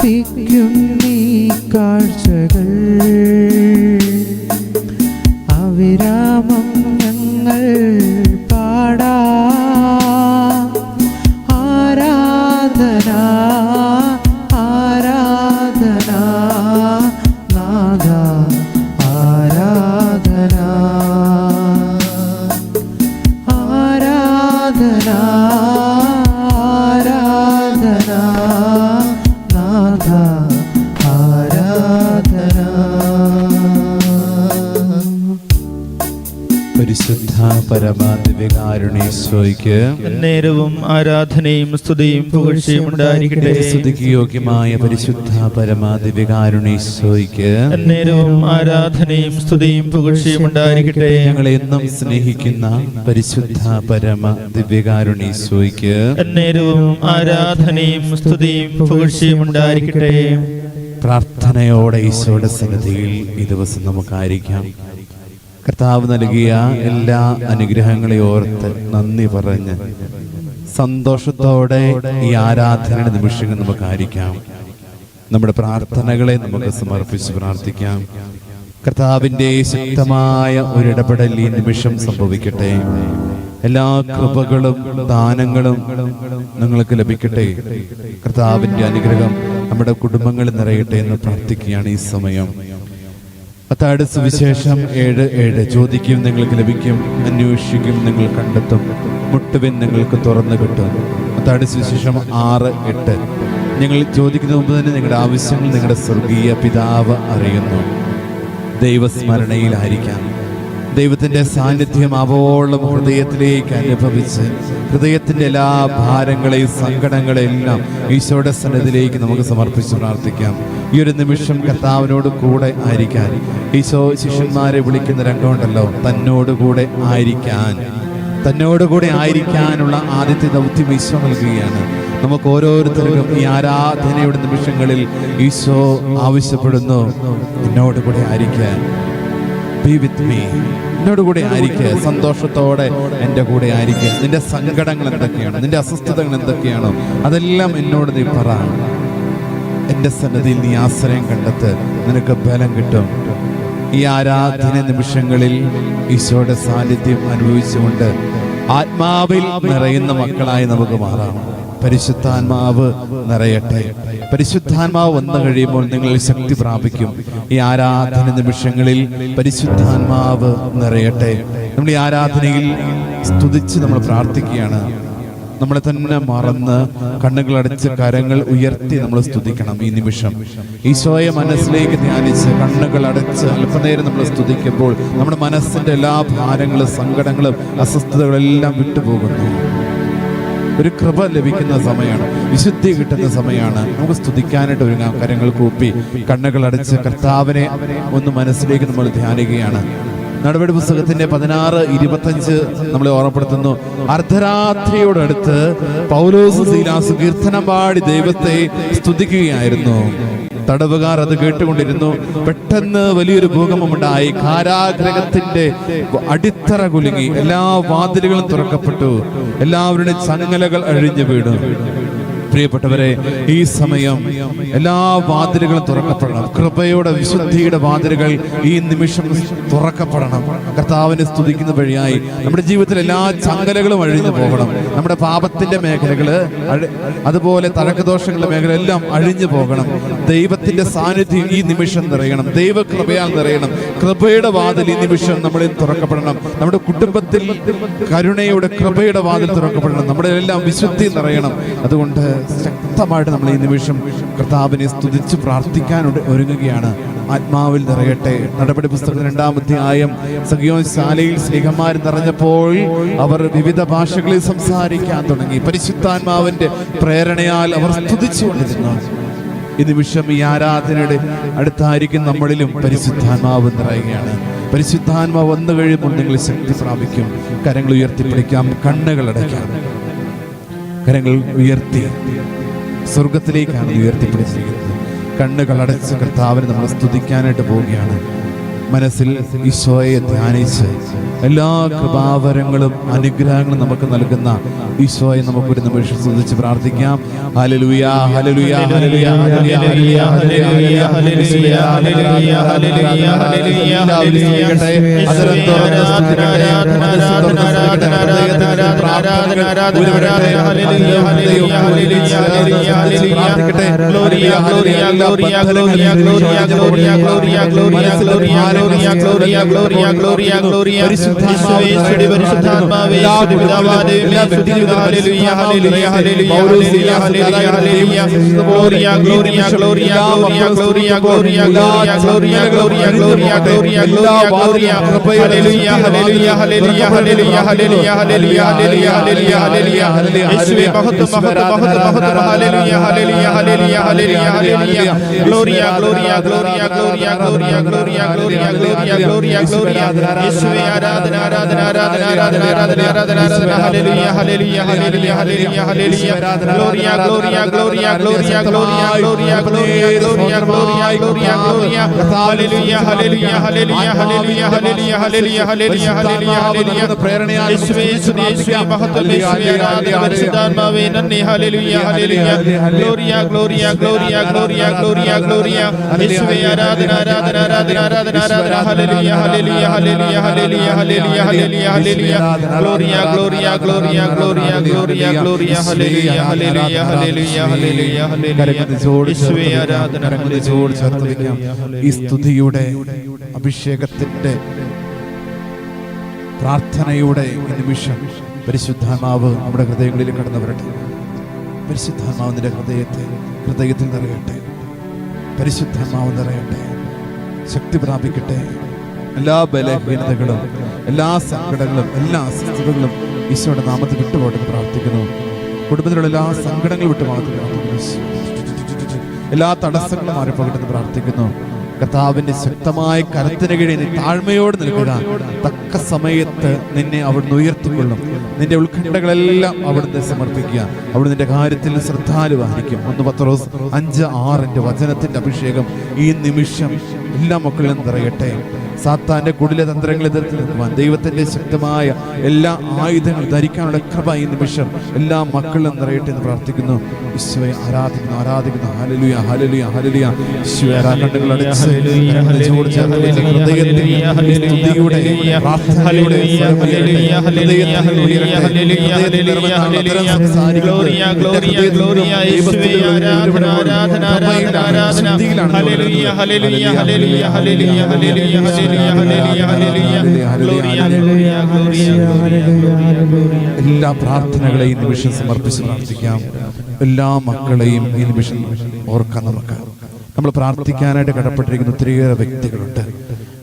അർപ്പിക്കും നീ കാഴ്ചകൾ. പരമാദിവ്യകാരുണീശോയ്ക്ക് നേരവും ആരാധനയും സ്തുതിയും പുകഴ്ചയും ഉണ്ടായിരിക്കട്ടെ. സ്തുതിക്ക് യോഗ്യമായ പരിശുദ്ധ പരമാദിവ്യകാരുണീശോയ്ക്ക് നേരവും ആരാധനയും സ്തുതിയും പുകഴ്ചയും ഉണ്ടായിരിക്കട്ടെ. ഞങ്ങളെ എന്നും സ്നേഹിക്കുന്ന പരിശുദ്ധ പരമ ദിവ്യകാരുണീശോയ്ക്ക് നേരവും ആരാധനയും സ്തുതിയും പുകഴ്ചയും ഉണ്ടായിരിക്കട്ടെ. പ്രാർത്ഥനയോടെ ഈശോയുടെ സന്നിധിയിൽ ഈ ദിവസം നമുക്കായിരിക്കാം കർത്താവ് നൽകിയ എല്ലാ അനുഗ്രഹങ്ങളെ ഓർത്ത് നന്ദി പറഞ്ഞ് സന്തോഷത്തോടെ ഈ ആരാധനയുടെ നിമിഷങ്ങൾ നമുക്ക് ആയിരിക്കാം നമ്മുടെ പ്രാർത്ഥനകളെ നമുക്ക് സമർപ്പിച്ച് പ്രാർത്ഥിക്കാം. കർത്താവിന്റെ ശക്തമായ ഒരിടപെടൽ ഈ നിമിഷം സംഭവിക്കട്ടെ. എല്ലാ കൃപകളും ദാനങ്ങളും നിങ്ങൾക്ക് ലഭിക്കട്ടെ. കർത്താവിന്റെ അനുഗ്രഹം നമ്മുടെ കുടുംബങ്ങളിൽ നിറയട്ടെ എന്ന് പ്രാർത്ഥിക്കുകയാണ് ഈ സമയം. പത്താട് സുവിശേഷം ഏഴ് ഏഴ്. ചോദിക്കും നിങ്ങൾക്ക് ലഭിക്കും അന്വേഷിക്കും നിങ്ങൾ കണ്ടെത്തും. മുട്ടുവിൻ നിങ്ങൾക്ക് തുറന്നു കിട്ടും. പത്താട് സുവിശേഷം ആറ് എട്ട്. നിങ്ങൾ ചോദിക്കുന്ന മുമ്പ് തന്നെ നിങ്ങളുടെ ആവശ്യങ്ങൾ നിങ്ങളുടെ സ്വർഗീയ പിതാവ് അറിയുന്നു. ദൈവസ്മരണയിലായിരിക്കാം. ദൈവത്തിന്റെ സാന്നിധ്യം അവോളം ഹൃദയത്തിലേക്ക് അനുഭവിച്ച് ഹൃദയത്തിന്റെ എല്ലാ ഭാരങ്ങളെയും സങ്കടങ്ങളെയും എല്ലാം ഈശോയുടെ സന്നിധിയിലേക്ക് നമുക്ക് സമർപ്പിച്ച് പ്രാർത്ഥിക്കാം. ഈ ഒരു നിമിഷം കർത്താവിനോട് കൂടെ ആയിരിക്കാൻ. ഈശോ ശിഷ്യന്മാരെ വിളിക്കുന്ന രംഗമുണ്ടല്ലോ. തന്നോട് കൂടെ ആയിരിക്കാൻ. തന്നോട് കൂടെ ആയിരിക്കാനുള്ള ആദ്യത്തെ ദൗത്യം ഈശോ നൽകുകയാണ്. നമുക്ക് ഓരോരുത്തർക്കും ഈ ആരാധനയുടെ നിമിഷങ്ങളിൽ ഈശോ ആവശ്യപ്പെടുന്നു. എന്നോട് കൂടെ ആയിരിക്കാൻ. ബി വിത്ത് മീ എന്നോട് കൂടെ ആയിരിക്കുക. സന്തോഷത്തോടെ എന്റെ കൂടെ ആയിരിക്കുക. നിന്റെ സങ്കടങ്ങൾ എന്തൊക്കെയാണ്? നിന്റെ അസ്വസ്ഥതകൾ എന്തൊക്കെയാണോ? അതെല്ലാം എന്നോട് നീ പറ. എന്റെ സന്നദ്ധിയിൽ നീ ആശ്രയം കണ്ടെത്ത്. നിനക്ക് ബലം കിട്ടും. ഈ ആരാധന നിമിഷങ്ങളിൽ ഈശോയുടെ സാന്നിധ്യം അനുഭവിച്ചുകൊണ്ട് ആത്മാവിൽ നിറയുന്ന മക്കളായി നമുക്ക് മാറാം. പരിശുദ്ധാത്മാവ് നിറയട്ടെ. പരിശുദ്ധാത്മാവ് വന്നു കഴിയുമ്പോൾ നിങ്ങൾ ശക്തി പ്രാപിക്കും. ഈ ആരാധന നിമിഷങ്ങളിൽ പരിശുദ്ധാത്മാവ് നിറയട്ടെ. നമ്മൾ ഈ ആരാധനയിൽ സ്തുതിച്ച് നമ്മൾ പ്രാർത്ഥിക്കുകയാണ്. നമ്മളെ തന്നെ മറന്ന് കണ്ണുകൾ അടച്ച് കരങ്ങൾ ഉയർത്തി നമ്മൾ സ്തുതിക്കണം ഈ നിമിഷം. ഈശോയെ മനസ്സിലേക്ക് ധ്യാനിച്ച് കണ്ണുകൾ അടച്ച് അല്പനേരം നമ്മൾ സ്തുതിക്കുമ്പോൾ നമ്മുടെ മനസ്സിന്റെ എല്ലാ ഭാരങ്ങളും സങ്കടങ്ങളും അസ്വസ്ഥതകളെല്ലാം വിട്ടുപോകുന്നു. ഒരു കൃപ ലഭിക്കുന്ന സമയമാണ്. വിശുദ്ധി കിട്ടുന്ന സമയമാണ്. നമുക്ക് സ്തുതിക്കാനായിട്ട് ഒരുങ്ങാം. കരങ്ങൾ കൂപ്പി കണ്ണുകൾ അടച്ച് കർത്താവിനെ ഒന്ന് മനസ്സിലേക്ക് നമ്മൾ ധ്യാനിക്കുകയാണ്. നടപടി പുസ്തകത്തിന്റെ പതിനാറ് ഇരുപത്തഞ്ച് നമ്മളെ ഓർമ്മപ്പെടുത്തുന്നു. അർദ്ധരാത്രിയോടടുത്ത് പൗലോസ് സീലാസ് കീർത്തനം പാടി ദൈവത്തെ സ്തുതിക്കുകയായിരുന്നു. തടവുകാർ അത് കേട്ടുകൊണ്ടിരുന്നു. പെട്ടെന്ന് വലിയൊരു ഭൂകമ്പമുണ്ടായി. കാരാഗ്രഹത്തിന്റെ അടിത്തറ കുലുങ്ങി. എല്ലാ വാതിലുകളും തുറക്കപ്പെട്ടു. എല്ലാവരുടെ ചങ്ങലകൾ അഴിഞ്ഞു വീണു. പ്രിയപ്പെട്ടവരെ ഈ സമയം എല്ലാ വാതിലുകളും തുറക്കപ്പെടണം. കൃപയുടെ വിശുദ്ധിയുടെ വാതിലുകൾ ഈ നിമിഷം തുറക്കപ്പെടണം. കർത്താവിനെ സ്തുതിക്കുന്ന വഴിയായി നമ്മുടെ ജീവിതത്തിൽ എല്ലാ ചങ്ങലകളും അഴിഞ്ഞു പോകണം. നമ്മുടെ പാപത്തിന്റെ മേഖലകൾ അതുപോലെ തഴക്കദോഷങ്ങളുടെ മേഖല എല്ലാം അഴിഞ്ഞു പോകണം. ദൈവത്തിന്റെ സാന്നിധ്യം ഈ നിമിഷം നിറയണം. ദൈവകൃപയാൽ നിറയണം. കൃപയുടെ വാതിൽ ഈ നിമിഷം നമ്മളിൽ തുറക്കപ്പെടണം. നമ്മുടെ കുടുംബത്തിൽ കരുണയുടെ കൃപയുടെ വാതിൽ തുറക്കപ്പെടണം. നമ്മുടെ എല്ലാം വിശുദ്ധി നിറയണം. അതുകൊണ്ട് ശക്തമായിട്ട് നമ്മൾ ഈ നിമിഷം കർത്താവിനെ സ്തുതിച്ച് പ്രാർത്ഥിക്കാൻ ഒരുങ്ങുകയാണ്. ആത്മാവിൽ നിറയട്ടെ. നടപടി പുസ്തകം രണ്ടാമധ്യായം സഖിയോൻ ശാലയിൽ നിറഞ്ഞപ്പോൾ അവർ വിവിധ ഭാഷകളിൽ സംസാരിക്കാൻ തുടങ്ങി. പരിശുദ്ധാത്മാവിന്റെ പ്രേരണയാൽ അവർ സ്തുതിച്ചുകൊണ്ടിരുന്നു ഈ നിമിഷം ഈ ആരാധനയുടെ അടുത്തായിരിക്കും നമ്മളിലും പരിശുദ്ധാത്മാവ് നിറയുകയാണ്. പരിശുദ്ധാത്മാവ് വന്നു കഴിയുമ്പോൾ നിങ്ങൾ ശക്തി പ്രാപിക്കും. കരങ്ങൾ ഉയർത്തിപ്പിടിക്കാം. കണ്ണുകൾ അടയ്ക്കാം. കരങ്ങൾ ഉയർത്തി. സ്വർഗത്തിലേക്കാണ് ഉയർത്തിപ്പിടിച്ചിരിക്കുന്നത്. കണ്ണുകൾ അടച്ച് കർത്താവിനെ നമ്മൾ സ്തുതിക്കാനായിട്ട് പോവുകയാണ്. മനസ്സിൽ ഈശോയെ ധ്യാനിച്ച് എല്ലാ കൃപാവരങ്ങളും അനുഗ്രഹങ്ങളും നമുക്ക് നൽകുന്ന ഈശോയെ നമുക്കൊരു നിമിഷം സ്തുതിച്ച് പ്രാർത്ഥിക്കാം. പരിശുദ്ധാത്മാവേ പരിശുദ്ധാത്മാവേ എല്ലാ പിതാവാനേ എല്ലാ വ്യക്തികളും ഹല്ലേലൂയ ഹല്ലേലൂയ ഹല്ലേലൂയ ഹല്ലേലൂയ gloria gloria gloria gloria gloria gloria gloria gloria gloria gloria gloria gloria gloria hallelujah hallelujah hallelujah hallelujah hallelujah hallelujah hallelujah hallelujah hallelujah इसमें बहुत बहुत बहुत बहुत hallelujah hallelujah hallelujah hallelujah hallelujah gloria gloria gloria gloria gloria gloria gloria gloria gloria gloria इसमें आराधना आराधना आराधना आराधना आराधना आराधना hallelujah hallelujah hallelujah hallelujah hallelujah gloria gloria, gloria, gloria, gloria, gloria, gloria, gloria, gloria, gloria, gloria. Hallelujah, hallelujah, hallelujah, hallelujah, hallelujah, hallelujah, hallelujah, hallelujah, hallelujah. യേശുവേ, സ്തുതി, യേശുവേ, മഹത്വം, യേശുവേ, ആരാധന, പരിശുദ്ധാത്മാവേ, നന്ദി. Hallelujah, hallelujah. Gloria, gloria, gloria, gloria, gloria, gloria. യേശുവേ, ആരാധന, ആരാധന, ആരാധന, ആരാധന, ആരാധന. Hallelujah, hallelujah, hallelujah, hallelujah, hallelujah, hallelujah, hallelujah. Gloria, gloria, gloria, gloria, gloria, gloria. Hallelujah, hallelujah, hallelujah, ഈ സ്തുതിയുടെ അഭിഷേകത്തിന്റെ പ്രാർത്ഥനയുടെ നിമിഷം പരിശുദ്ധാത്മാവ് നമ്മുടെ ഹൃദയങ്ങളിൽ കടന്നു വരട്ടെ പരിശുദ്ധാത്മാവിന്റെ ഹൃദയത്തെ ഹൃദയത്തിൽ നിറയട്ടെ. പരിശുദ്ധാത്മാവ് നിറയട്ടെ. ശക്തി പ്രാപിക്കട്ടെ. എല്ലാ ബലഹീനതകളും എല്ലാ സങ്കടങ്ങളും എല്ലാ അസ്വസ്ഥതകളും ഈശോയുടെ നാമത്തിൽ വിട്ടുപോട്ടെന്ന് പ്രാർത്ഥിക്കുന്നു. കുടുംബത്തിലുള്ള എല്ലാ സങ്കടങ്ങളും വിട്ടു മാറ്റി എല്ലാ തടസ്സങ്ങളും മാറിപ്പോകട്ടെന്ന് പ്രാർത്ഥിക്കുന്നു. കർത്താവിന്റെ ശക്തമായ കരത്തിന് കീഴിൽ താഴ്മയോട് നിൽക്കുക. തക്ക സമയത്ത് നിന്നെ അവിടുന്ന് ഉയർത്തിക്കൊള്ളും. നിന്റെ ഉത്കണ്ഠകളെല്ലാം അവിടുന്ന് സമർപ്പിക്കുക. അവിടുന്ന് നിന്റെ കാര്യത്തിൽ ശ്രദ്ധാലുവായിരിക്കും. ഒന്ന് പത്രോസ് അഞ്ച് ആറിന്റെ വചനത്തിന്റെ അഭിഷേകം ഈ നിമിഷം എല്ലാ മക്കളിലും നിറയട്ടെ. സാത്താന്റെ കുടിലെ തന്ത്രങ്ങൾ എതിർത്ത് നിൽക്കുവാൻ ദൈവത്തിന്റെ ശക്തമായ എല്ലാ ആയുധങ്ങളും ധരിക്കാനുള്ള കൃപ ഈ നിമിഷം എല്ലാ മക്കളും നിറയട്ടെ എന്ന് പ്രാർത്ഥിക്കുന്നു ഈശോയെ ആരാധിക്കുന്നു ആരാധിക്കുന്നു ഹലലുയ ഹലലുയ ഹലലുയ ഈശോയെ കണ്ണുകൾ അടച്ച് ഹൃദയത്തിലൂടെ പ്രാർത്ഥനയുടെ ആരാധന ആരാധന ഹലലുയ ഹലലുയ ഹലലുയ ഹലലുയ ഹലലുയ എല്ലാ പ്രാർത്ഥനകളെയും നിമിഷം സമർപ്പിച്ച് പ്രാർത്ഥിക്കാം. എല്ലാ മക്കളെയും ഈ നിമിഷം ഓർക്കാം നമുക്ക്. നമ്മൾ പ്രാർത്ഥിക്കാനായിട്ട് കടപ്പെട്ടിരിക്കുന്ന ഒത്തിരിയേറെ വ്യക്തികളുണ്ട്.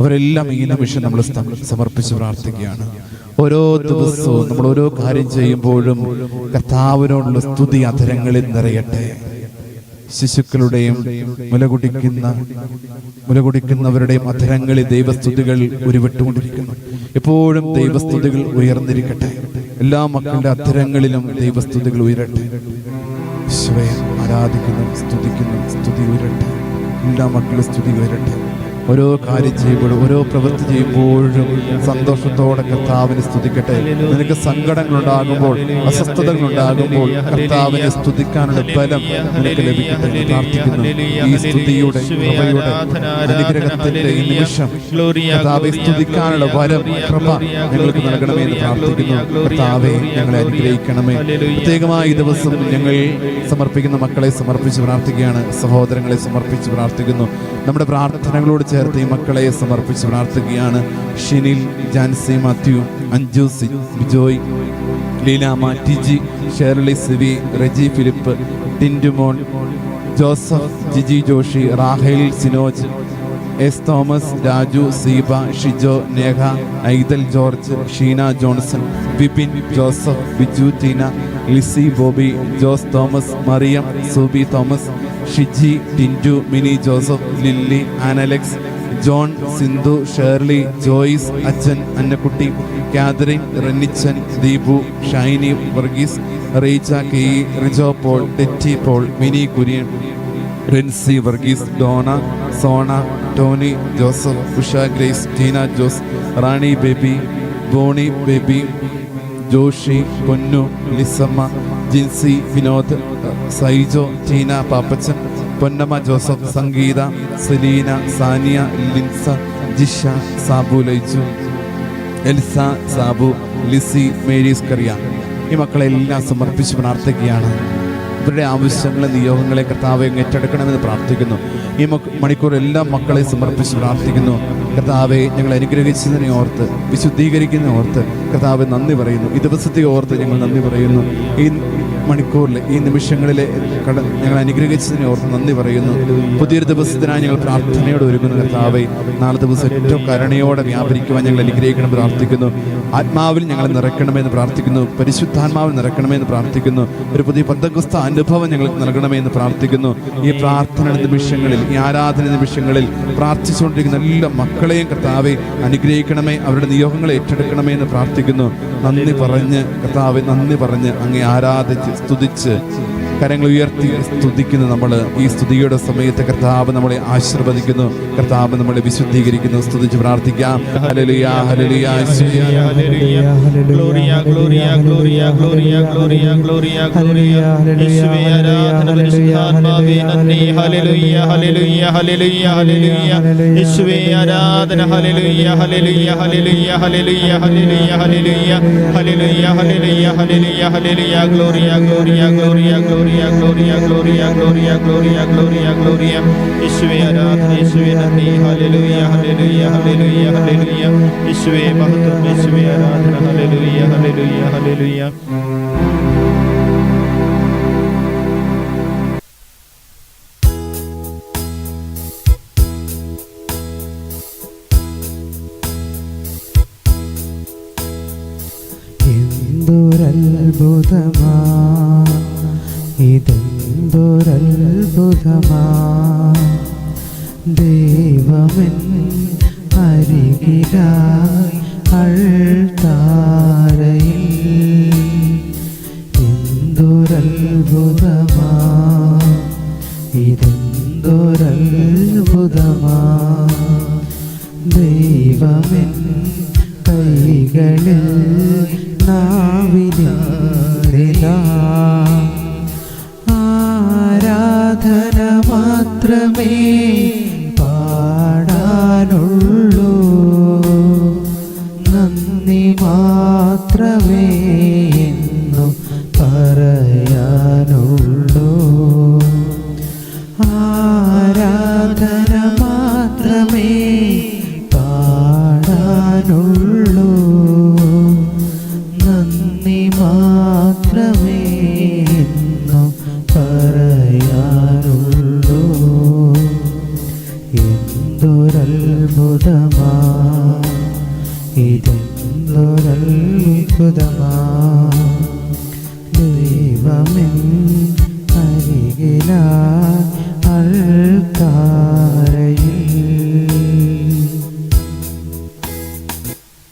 അവരെല്ലാം ഈ നിമിഷം നമ്മൾ സമർപ്പിച്ച് പ്രാർത്ഥിക്കുകയാണ്. ഓരോ ദിവസവും നമ്മൾ ഓരോ കാര്യം ചെയ്യുമ്പോഴും കർത്താവിനോടുള്ള സ്തുതി അധരങ്ങളിൽ നിറയട്ടെ. ശിശുക്കളുടെയും മുലകുടിക്കുന്ന മുലകുടിക്കുന്നവരുടെയും അധരങ്ങളിൽ ദൈവസ്തുതികൾ ഉരുവിട്ടുകൊണ്ടിരിക്കുന്നു. എപ്പോഴും ദൈവസ്തുതികൾ ഉയർന്നിരിക്കട്ടെ. എല്ലാ മക്കളുടെ അധരങ്ങളിലും ദൈവസ്തുതികൾ ഉയരട്ടെ. ഈശോയെ ആരാധിക്കുന്നു സ്തുതിക്കുന്നു സ്തുതി ഉയരട്ടെ. എല്ലാ മക്കളും സ്തുതി ഉയരട്ടെ. ഓരോ കാര്യം ചെയ്യുമ്പോഴും ഓരോ പ്രവൃത്തി ചെയ്യുമ്പോഴും സന്തോഷത്തോടെ കർത്താവിനെ സ്തുതിക്കട്ടെ. നിനക്ക് സങ്കടങ്ങൾ ഉണ്ടാകുമ്പോൾ അസ്വസ്ഥതകൾ ഉണ്ടാകുമ്പോൾ കർത്താവിനെ സ്തുതിക്കാനുള്ള ബലം നിനക്ക് ലഭിക്കട്ടെ. പ്രാർത്ഥിക്കുന്നു ഈ സ്തുതിയുടെ കൃപയുടെ അനുഗ്രഹത്തിന്റെ ഈ നിമിഷം കർത്താവെ സ്തുതിക്കാനുള്ള വരം കൃപ ഞങ്ങൾക്ക് നൽകണമേ എന്ന് പ്രാർത്ഥിക്കുന്നു. കർത്താവെ ഞങ്ങളെ അനുഗ്രഹിക്കണമേ. പ്രത്യേകമായി ദിവസം ഞങ്ങൾ സമർപ്പിക്കുന്ന മക്കളെ സമർപ്പിച്ച് പ്രാർത്ഥിക്കുകയാണ്. സഹോദരങ്ങളെ സമർപ്പിച്ച് പ്രാർത്ഥിക്കുന്നു. നമ്മുടെ പ്രാർത്ഥനകളോട് ചേർത്ത് ഈ മക്കളെ സമർപ്പിച്ച് പ്രാർത്ഥിക്കുകയാണ്. ഷിനിൽ ജാൻസി മാത്യു അഞ്ജു ബിജോയ് ലീലാമ ടിജി ഷേർലി സിവി റെജി ഫിലിപ്പ് ടിൻഡുമോൺ ജോസഫ് ജിജി ജോഷി റാഹേൽ സിനോജ് എസ് തോമസ് രാജു സീബ ഷിജോ നേഹ ഐതൽ ജോർജ് ഷീന ജോൺസൺ വിപിൻ ജോസഫ് ബിജു ടീന ലിസി ബോബി ജോസ് തോമസ് മറിയം സൂബി തോമസ് ഷിജി ടിന്റു മിനി ജോസഫ് ലില്ലി ആനലക്സ് ജോൺ സിന്ധു ഷേർലി ജോയിസ് അച്ഛൻ Annakutty Catherine Rennichan Deepu Shiny Varghese Reecha K Rijo Paul Tetty Paul Mini Kurian Rincy Varghese Donna സോണ Tony Joseph Usha Grace Tina Jose Rani Baby Bony Baby Joshy Ponnu Lissamma Jincy Vinod Saijo Tina Pappachan Ponnamma Joseph Sangeetha Selina Saniya Linsa Jisha Sabu Laiju Elsa Sabu Lissy Mary's Kariya ഈ മക്കളെ എല്ലാം സമർപ്പിച്ച് പ്രാർത്ഥിക്കുകയാണ്. ഇവരുടെ ആവശ്യങ്ങളെ നിയോഗങ്ങളെ കർത്താവ് ഏറ്റെടുക്കണമെന്ന് പ്രാർത്ഥിക്കുന്നു. ഈ മണിക്കൂർ എല്ലാ മക്കളെ സമർപ്പിച്ച് പ്രാർത്ഥിക്കുന്നു. കർത്താവെ ഞങ്ങൾ അനുഗ്രഹിച്ചതിനെ ഓർത്ത് വിശുദ്ധീകരിക്കുന്ന ഓർത്ത് കർത്താവ് നന്ദി പറയുന്നു. ഈ ദിവസത്തെ ഓർത്ത് ഞങ്ങൾ നന്ദി പറയുന്നു. ഈ മണിക്കൂറിൽ ഈ നിമിഷങ്ങളിലെ കട ഞങ്ങൾ അനുഗ്രഹിച്ചതിനെ ഓർത്ത് നന്ദി പറയുന്നു. പുതിയൊരു ദിവസത്തിനായി ഞങ്ങൾ പ്രാർത്ഥനയോടെ ഒരുങ്ങുന്നു കർത്താവെ. നാളെ ദിവസം ഏറ്റവും കരുണയോടെ വ്യാപരിക്കുവാൻ ഞങ്ങൾ അനുഗ്രഹിക്കണം പ്രാർത്ഥിക്കുന്നു. ആത്മാവിൽ ഞങ്ങൾ നിറയ്ക്കണമെന്ന് പ്രാർത്ഥിക്കുന്നു. പരിശുദ്ധാത്മാവിൽ നിറയ്ക്കണമെന്ന് പ്രാർത്ഥിക്കുന്നു. ഒരു പുതിയ പന്തകുസ്ത അനുഭവം ഞങ്ങൾക്ക് നൽകണമെന്ന് പ്രാർത്ഥിക്കുന്നു. ഈ പ്രാർത്ഥന നിമിഷങ്ങളിൽ ഈ ആരാധന നിമിഷങ്ങളിൽ പ്രാർത്ഥിച്ചുകൊണ്ടിരിക്കുന്ന എല്ലാ മക്കളെയും കർത്താവെ അനുഗ്രഹിക്കണമേ അവരുടെ നിയോഗങ്ങൾ ഏറ്റെടുക്കണമേ എന്ന് പ്രാർത്ഥിക്കുന്നു. നന്ദി പറഞ്ഞ് കർത്താവെ നന്ദി പറഞ്ഞ് അങ്ങേ ആരാധിച്ച് സ്തുതിച്ച് കരങ്ങൾ ഉയർത്തി സ്തുതിക്കുന്നു നമ്മൾ ഈ സ്തുതിയുടെ സമയത്ത് കർത്താവ് നമ്മളെ ആശീർവദിക്കുന്നു കർത്താവ് നമ്മളെ വിശുദ്ധീകരിക്കുന്നു സ്തുതിച്ച് പ്രാർത്ഥിക്കാം gloria, gloria, gloria, ഗ്ലോറിയ ഗ്ലോറിയ ഗ്ലോറിയ ഗ്ലോറിയ ഗ്ലോറിയ ഗ്ലോറിയ ഗ്ലോറിയ ഗ്ലോറിയ ഗ്ലോറിയ ഗ്ലോറിയ ഗ്ലോറിയ യേശുവേ ആരാധന യേശുവേ നന്ദി. ഹല്ലേലൂയ ഹല്ലേലൂയ ഹല്ലേലൂയ ഹല്ലേലൂയ. യേശുവേ മഹത്വം യേശുവേ ആരാധന. ഹല്ലേലൂയ ഹല്ലേലൂയ ഹല്ലേലൂയ. എന്തൊരത്ഭുതമാ. ഇതെന്തൊരത്ഭുതമാ? ദൈവമൻ അരികിലായി അൾത്താരയിൽ. എന്തൊരത്ഭുതമാ? ഇതെന്തൊരത്ഭുതമാ? ദൈവമൻ കൈകളിൽ നാവിലില്ല മാത്രമേ പാടാനുള്ളൂ. നന്ദി മാത്രമേ എന്നു പറയാനുള്ളൂ. ആരാധന മാത്രമേ പാടാനുള്ളൂ. നന്ദി മാത്രമേ